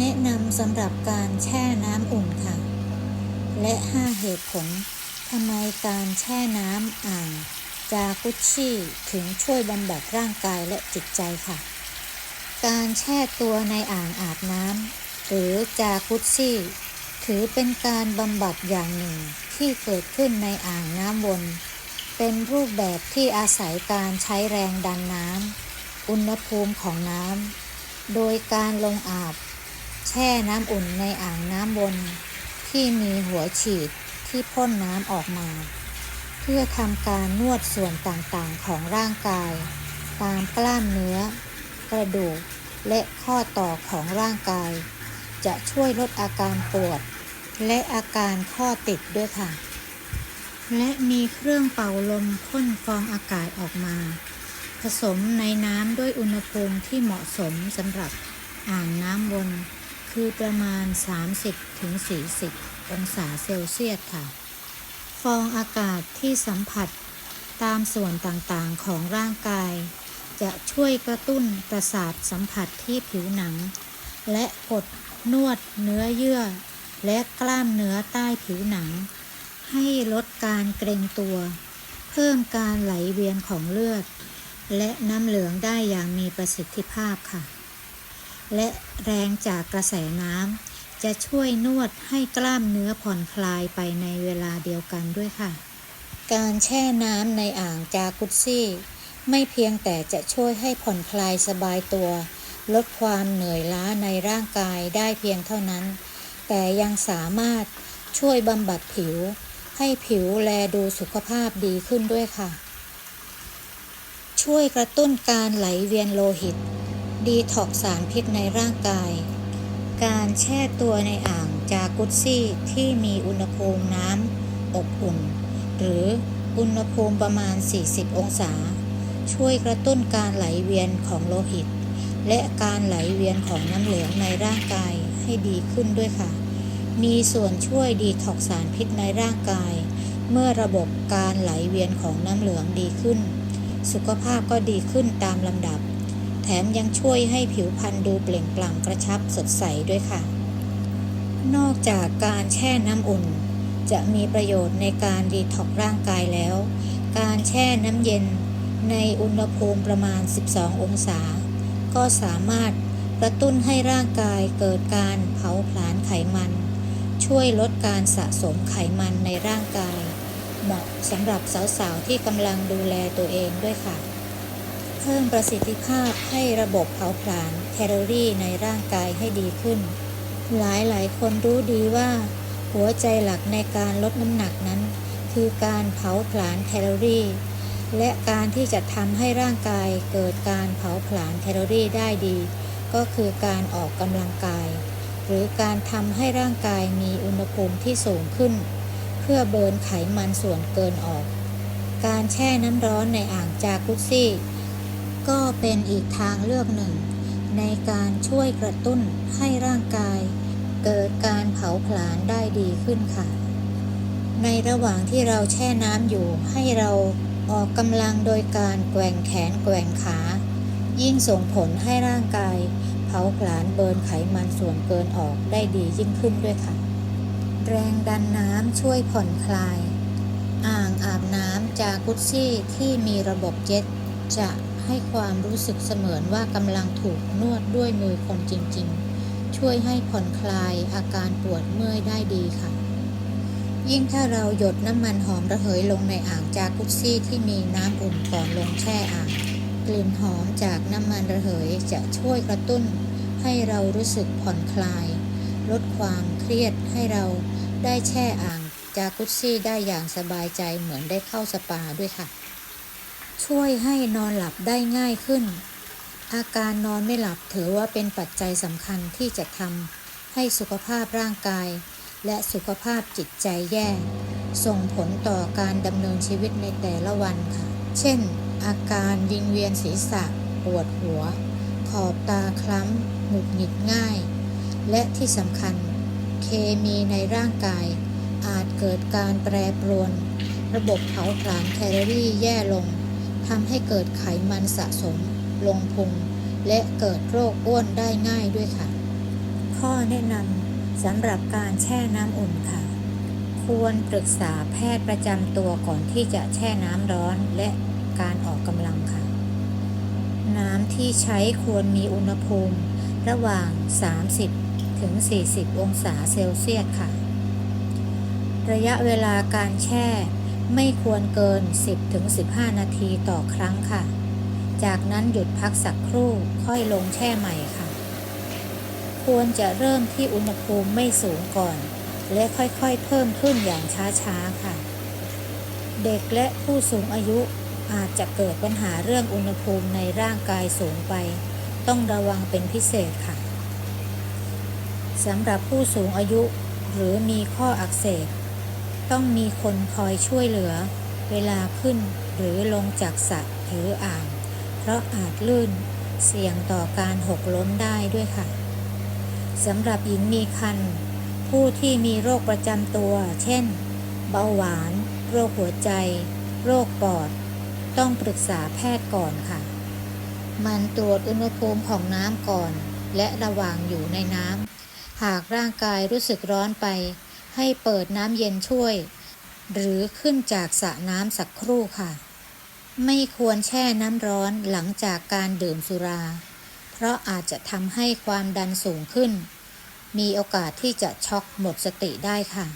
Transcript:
แนะนำสำหรับการแช่น้ำอุ่นค่ะ และ 5 เหตุผลทำไมการแช่น้ำอ่างจากุชชี่ถึงช่วยบำบัดร่างกายและจิตใจค่ะ การแช่ตัวในอ่างอาบน้ำหรือจากุชชี่ถือเป็นการบำบัดอย่างหนึ่งที่เกิดขึ้นในอ่างน้ำวน เป็นรูปแบบที่อาศัยการใช้แรงดันน้ำอุณหภูมิของน้ำโดยการลงอาบ แช่น้ำอุ่นในอ่างน้ำวนที่มีหัวฉีดที่พ่นน้ำออกมา เพื่อทำการนวดส่วนต่างๆของร่างกาย ตามกล้ามเนื้อ กระดูก และข้อต่อของร่างกาย จะช่วยลดอาการปวด และอาการข้อติดด้วยค่ะ และมีเครื่องเป่าลมพ่นฟองอากาศออกมา ผสมในน้ำด้วยอุณหภูมิที่เหมาะสมสำหรับอ่างน้ำวน คือประมาณ 30-40 องศาเซลเซียสค่ะ ฟองอากาศที่สัมผัสตามส่วนต่างๆของร่างกาย จะช่วยกระตุ้นประสาทสัมผัสที่ผิวหนัง และกดนวดเนื้อเยื่อ และกล้ามเนื้อใต้ผิวหนัง ให้ลดการเกร็งตัว เพิ่มการไหลเวียนของเลือด และน้ำเหลืองได้อย่างมีประสิทธิภาพค่ะ และแรงจากกระแสน้ำจะช่วยนวดให้กล้ามเนื้อผ่อนคลายไปในเวลาเดียวกันด้วยค่ะ การแช่น้ำในอ่างจากุซซี่ ไม่เพียงแต่จะช่วยให้ผ่อนคลายสบายตัว ลดความเหนื่อยล้าในร่างกายได้เพียงเท่านั้น แต่ยังสามารถช่วยบำบัดผิว ให้ผิวแลดูสุขภาพดีขึ้นด้วยค่ะ ช่วยกระตุ้นการไหลเวียนโลหิต ดีท็อกสารพิษในร่างกาย การแช่ตัวในอ่างจากุซซี่ที่มีอุณหภูมิน้ำอบอุ่น หรืออุณหภูมิประมาณ 40 องศา ช่วยกระตุ้นการไหลเวียนของโลหิต และการไหลเวียนของน้ำเหลืองในร่างกายให้ดีขึ้นด้วยค่ะ มีส่วนช่วยดีท็อกสารพิษในร่างกาย เมื่อระบบการไหลเวียนของน้ำเหลืองดีขึ้น สุขภาพก็ดีขึ้นตามลำดับ ถมยังช่วยให้ผิวพรรณดูเปล่งปลั่งกระชับสดใสด้วยค่ะ นอกจากการแช่น้ำอุ่น จะมีประโยชน์ในการดีท็อกร่างกายแล้ว การแช่น้ำเย็นในอุณหภูมิประมาณ 12 องศา ก็สามารถกระตุ้นให้ร่างกายเกิดการเผาผลาญไขมัน ช่วยลดการสะสมไขมันในร่างกาย เหมาะสำหรับสาวๆที่กำลังดูแลตัวเองด้วยค่ะ เพิ่มประสิทธิภาพให้ระบบเผาผลาญแคลอรี่ในร่างกายให้ดีขึ้น หลายหลายคนรู้ดีว่า หัวใจหลักในการลดน้ำหนักนั้น คือการเผาผลาญแคลอรี่ และการที่จะทำให้ร่างกายเกิดการเผาผลาญแคลอรี่ได้ดี ก็คือการออกกำลังกาย หรือการทำให้ร่างกายมีอุณหภูมิที่สูงขึ้น เพื่อเบิร์นไขมันส่วนเกินออก การแช่น้ำร้อนในอ่างจากุซี่ ก็เป็นอีกทางเลือกหนึ่ง ในการช่วยกระตุ้นให้ร่างกาย เกิดการเผาผลาญได้ดีขึ้นค่ะ ในระหว่างที่เราแช่น้ำอยู่ให้เราออกกำลังโดยการแกว่งแขนแกว่งขา ยิ่งส่งผลให้ร่างกาย เผาผลาญเบิร์นไขมันส่วนเกินออกได้ดียิ่งขึ้นด้วยค่ะ แรงดันน้ำช่วยผ่อนคลาย อ่างอาบน้ำจากุซซี่ที่มีระบบเจ็ตจะ ให้ความรู้สึกเสมือนว่ากำลังถูกนวดด้วยมือคนจริงๆ ช่วยให้ผ่อนคลายอาการปวดเมื่อยได้ดีค่ะ ยิ่งถ้าเราหยดน้ำมันหอมระเหยลงในอ่างจากุซซี่ที่มีน้ำอุ่นก่อนลงแช่อ่างกลิ่นหอมจากน้ำมันระเหยจะช่วยกระตุ้น ให้เรารู้สึกผ่อนคลาย ลดความเครียดให้เราได้แช่อ่างจากุซซี่ได้อย่างสบายใจเหมือนได้เข้าสปาด้วยค่ะ ช่วยให้นอนหลับได้ง่ายขึ้น อาการนอนไม่หลับถือว่าเป็นปัจจัยสำคัญที่จะทำให้สุขภาพร่างกาย และสุขภาพจิตใจแย่ ส่งผลต่อการดำเนินชีวิตในแต่ละวันค่ะ เช่น อาการวิงเวียนศีรษะ ปวดหัว ขอบตาคล้ำหงุดหงิดง่าย และที่สำคัญ เคมีในร่างกาย อาจเกิดการแปรปรวน ระบบเผาผลาญแคลอรี่แย่ลง ทำให้เกิดไขมันสะสมลงพุง และเกิดโรคอ้วนได้ง่ายด้วยค่ะ ข้อแนะนำสำหรับการแช่น้ำอุ่นค่ะ ควรปรึกษาแพทย์ประจำตัวก่อนที่จะแช่น้ำร้อนและการออกกำลังค่ะ น้ำที่ใช้ควรมีอุณหภูมิ ระหว่าง 30 ถึง 40 องศาเซลเซียสค่ะ ระยะเวลาการแช่ ไม่ควรเกิน 10ถึง15 นาทีต่อครั้งค่ะ จากนั้นหยุดพักสักครู่ค่อยลงแช่ใหม่ค่ะ ควรจะเริ่มที่อุณหภูมิไม่สูงก่อน และค่อยๆเพิ่มขึ้นอย่างช้าๆค่ะ เด็กและผู้สูงอายุอาจจะเกิดปัญหาเรื่องอุณหภูมิในร่างกายสูงไป ต้องระวังเป็นพิเศษค่ะสำหรับผู้สูงอายุหรือมีข้ออักเสบ ต้องมีคนคอยช่วยเหลือ เวลาขึ้นหรือลงจากสระหรืออ่าง เพราะอาจลื่นเสี่ยงต่อการหกล้มได้ด้วยค่ะสำหรับหญิงมีครรภ์ผู้ที่มีโรคประจำตัว เช่น เบาหวาน โรคหัวใจ โรคปอด ต้องปรึกษาแพทย์ก่อนค่ะ มันตรวจอุณหภูมิของน้ำก่อน และระหว่างอยู่ในน้ำหากร่างกายรู้สึกร้อนไป ให้เปิดน้ำเย็นช่วย หรือขึ้นจากสระน้ำสักครู่ค่ะ ไม่ควรแช่น้ำร้อนหลังจากการดื่มสุรา เพราะอาจจะทำให้ความดันสูงขึ้น มีโอกาสที่จะช็อกหมดสติได้ค่ะ